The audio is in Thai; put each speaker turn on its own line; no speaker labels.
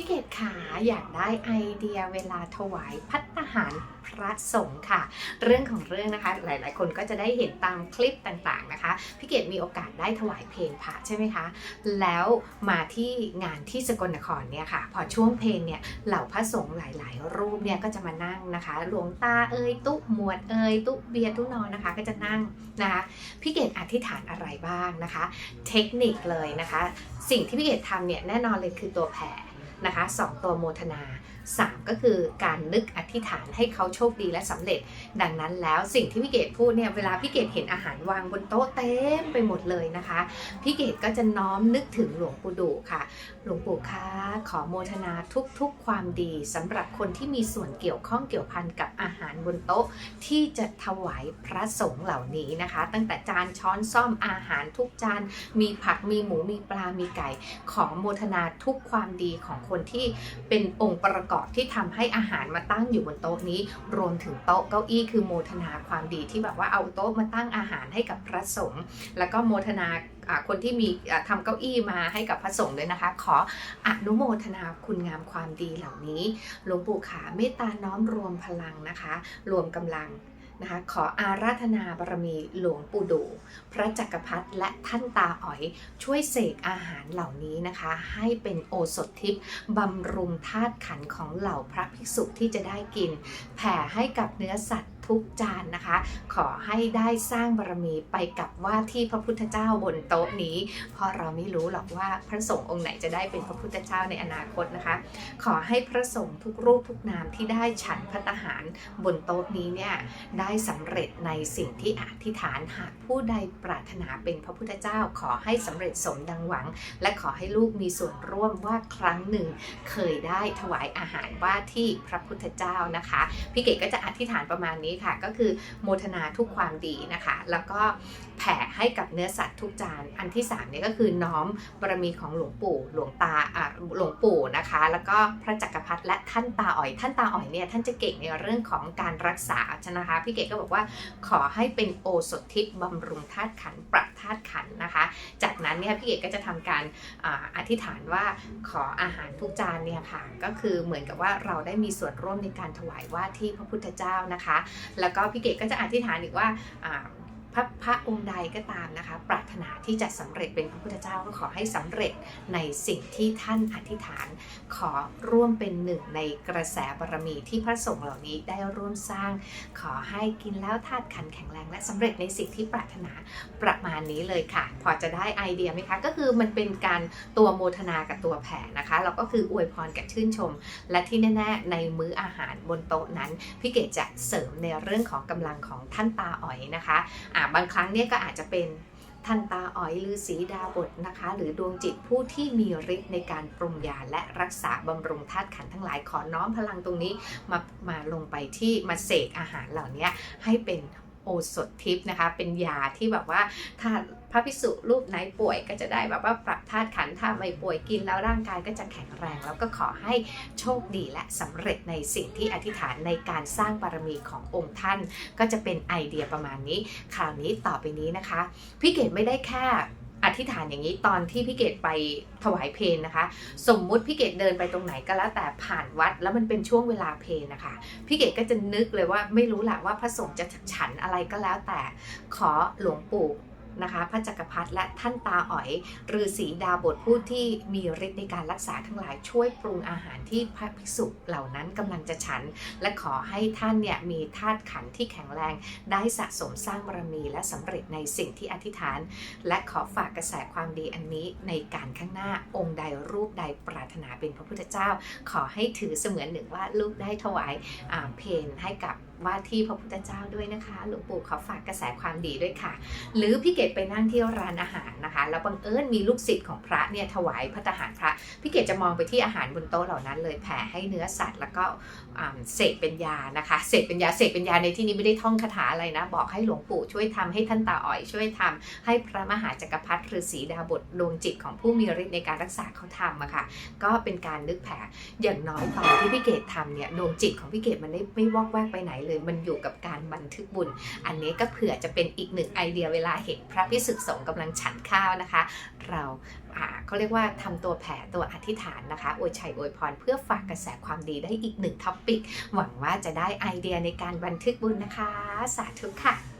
พี่เกดขาอยากได้ไอเดียเวลาถวายพัตตาหารพระสงฆ์ค่ะ เรื่องของเรื่องนะคะ หลายๆ คนก็จะได้เห็นตามคลิปต่างๆนะคะพี่เกดมีโอกาสได้ถวายเพลงพระใช่ไหมคะ แล้วมาที่งานที่สกลนครเนี่ยค่ะ พอช่วงเพลงเนี่ยเหล่าพระสงฆ์หลาย ๆ รูปเนี่ยก็จะมานั่งนะคะ หลวงตาเอ่ยตุ๊หมวดเอ่ยตุ๊เบียร์ตุ๊นอนนะคะ ก็จะนั่งนะคะพี่เกดอธิษฐานอะไรบ้างนะคะ เทคนิคเลยนะคะ สิ่งที่พี่เกดทำเนี่ยแน่นอนเลยคือตัวแผ่ นะคะสองตัวโมทนา 3 ก็คือการนึกอธิษฐานให้เขาโชคดีและสำเร็จ ดังนั้นแล้วสิ่งที่พี่เกดพูดเนี่ยเวลาพี่เกดเห็นอาหารวางบนโต๊ะเต็มไปหมดเลยนะคะพี่เกดก็จะน้อมนึกถึงหลวงปู่ดูค่ะ หลวงปู่คะขอโมทนาทุกๆความดีสำหรับคนที่มีส่วนเกี่ยวข้องเกี่ยวพันกับอาหารบนโต๊ะ ที่จะถวายพระสงฆ์เหล่านี้นะคะ ตั้งแต่จานช้อนซ่อมอาหารทุกจานมีผักมีหมูมีปลามีไก่ ขอโมทนาทุกความดีของคนที่เป็นองค์ประกอบที่ทำให้อาหารมาตั้งอยู่บนโต๊ะนี้ รวมถึงโต๊ะเก้าอี้คือโมทนาความดีที่แบบว่าเอาโต๊ะมาตั้งอาหารให้กับพระสงฆ์แล้วก็โมทนาคนที่มีทำทำเก้าอี้มาให้กับพระสงฆ์ด้วยนะคะ ขออนุโมทนาคุณงามความดีเหล่านี้หลวงปู่ขาเมตตาน้อมรวมพลังนะคะ รวมกำลัง นะคะขออาราธนาบารมีหลวงปู่ดู พระจักรพรรดิและท่านตาอ๋อยช่วยเสกอาหารเหล่านี้นะคะ ให้เป็นโอสถทิพย์บำรุงธาตุขันของเหล่าพระภิกษุที่จะได้กิน แผ่ให้กับเนื้อสัตว์ ทุกจานนะคะ ขอให้ได้สร้างบารมีไปกับว่าที่พระพุทธเจ้าบนโต๊ะนี้ เพราะเราไม่รู้หรอกว่าพระสงฆ์องค์ไหนจะได้เป็นพระพุทธเจ้าในอนาคตนะคะ ขอให้พระสงฆ์ทุกรูปทุกนามที่ได้ฉันพัตตาหารบนโต๊ะนี้เนี่ยได้สำเร็จในสิ่งที่อธิษฐานหากผู้ใดปรารถนาเป็นพระพุทธเจ้า ขอให้สำเร็จสมดังหวัง และขอให้ลูกมีส่วนร่วมว่าครั้งหนึ่ง เคยได้ถวายอาหารว่าที่พระพุทธเจ้านะคะพี่เกดก็จะอธิษฐานประมาณนี้ค่ะ ก็คือโมทนาทุกความดีนะคะ แล้วก็แผ่ให้กับเนื้อสัตว์ทุกจาน อันที่สามเนี่ยก็คือน้อมบารมีของหลวงปู่หลวงตาอ่าหลวงปู่ นะคะ แล้วก็พระจักรพรรดิและท่านตาอ๋อยท่านตาอ๋อยเนี่ยท่านจะเก่งในเรื่องของการรักษาใช่นะคะพี่เกดก็บอกว่าขอให้เป็นโอสถทิพบำรุงธาตุขันปรับธาตุขันนะคะ จากนั้นเนี่ยพี่เอกก็จะทำการออธิษฐานว่าขออาหารทุกจานเนี่ยค่ะก็คือเหมือนกับว่าเราได้มีส่วนร่วมในการถวายว่าที่พระพุทธเจ้านะคะ แล้วก็พี่เกดก็จะอธิษฐานอีกว่า ระพระองค์ใดก็ตามนะคะ ปรารถนาที่จะสำเร็จเป็นพระพุทธเจ้าก็ขอให้สำเร็จในสิ่งที่ท่านอธิษฐาน ขอร่วมเป็นหนึ่งในกระแสบารมีที่พระสงฆ์เหล่านี้ได้ร่วมสร้าง ขอให้กินแล้วธาตุขันแข็งแรง และสำเร็จในสิ่งที่ปรารถนาประมาณนี้เลยค่ะ พอจะได้ไอเดียไหมคะ ก็คือมันเป็นการตัวโมทนากับตัวแผ่นะคะแล้วก็คืออวยพรกับชื่นชม และที่แน่ๆในมื้ออาหารบนโต๊ะนั้นพี่เกดจะเสริมในเรื่องของกำลังของท่านตาอ๋อยนะคะอ่าบางครั้งเนี่ยก็อาจจะเป็นท่านตาอ๋อยหรือสีดาบทนะคะ หรือดวงจิตผู้ที่มีฤทธิ์ในการปรุงยาและรักษาบำรุงธาตุขันทั้งหลายขอน้อมพลังตรงนี้มามาลงไปที่มาเสกอาหารเหล่านี้ให้เป็น โอสถทิพย์นะคะ เป็นยาที่แบบว่าถ้าพระพิสุรูปไหนป่วยก็จะได้แบบว่าปรับธาตุขันถ้าไม่ป่วยกินแล้วร่างกายก็จะแข็งแรง แล้วก็ขอให้โชคดีและสำเร็จในสิ่งที่อธิษฐานในการสร้างบารมีขององค์ท่าน ก็จะเป็นไอเดียประมาณนี้ คราวนี้ต่อไปนี้นะคะ พี่เกดไม่ได้แค่ ธิษฐานอย่างนี้ตอนที่พี่เกดไปถวายเพลงนะคะ สมมุติพี่เกดเดินไปตรงไหนก็แล้วแต่ผ่านวัด แล้วมันเป็นช่วงเวลาเพลงนะคะพี่เกดก็จะนึกเลยว่าไม่รู้แหละว่าพระสงฆ์จะฉันอะไรก็แล้วแต่ขอหลวงปู่ นะคะพระจักรพรรดิและท่านตาอ๋อยฤาษีดาบทผู้ที่มีฤทธิ์ในการรักษาทั้งหลายช่วยปรุงอาหารที่พระภิกษุเหล่านั้นกำลังจะฉัน และขอให้ท่านเนี่ยมีธาตุขันที่แข็งแรง ได้สะสมสร้างบารมีและสำเร็จในสิ่งที่อธิษฐาน และขอฝากกระแสความดีอันนี้ในการข้างหน้าองค์ใดรูปใดปรารถนาเป็นพระพุทธเจ้า ขอให้ถือเสมือนหนึ่งว่าลูกได้ถวายเพลให้กับว่าที่พระพุทธเจ้าด้วยนะคะ หลวงปู่ขอฝากกระแสความดีด้วยค่ะ หรือพี่เกดไปนั่งที่ร้านอาหารนะคะ แล้วบังเอิญมีลูกศิษย์ของพระเนี่ยถวายพระทหารพระพี่เกดจะมองไปที่อาหารบนโต๊ะเหล่านั้นเลยแผ่ให้เนื้อสัตว์แล้วก็เสกเป็นยานะคะ เสกเป็นยาเสกเป็นยาในที่นี้ไม่ได้ท่องคาถาอะไรนะ บอกให้หลวงปู่ช่วยทำให้ท่านตาอ๋อยช่วยทำให้พระมหาจักรพรรดิฤาษีดาบทดวงจิตของผู้มีฤทธิ์ในการรักษาเขาทำอะค่ะ ก็เป็นการนึกแผ่อย่างน้อยตอนที่พี่เกดทำเนี่ยดวงจิตของพี่เกดมันไม่ไม่วอกแวกไปไหนเลย มันอยู่กับการบันทึกบุญ อันนี้ก็เผื่อจะเป็นอีกหนึ่งไอเดียเวลาเห็นพระพิสุสงฆ์กำลังฉันข้าวนะคะ เราเขาเรียกว่าทำตัวแผ่ตัวอธิษฐานนะคะอวยชัยอวยพรเพื่อฝากกระแสความดีได้อีกหนึ่งท็อปิก หวังว่าจะได้ไอเดียในการบันทึกบุญนะคะ สาธุค่ะ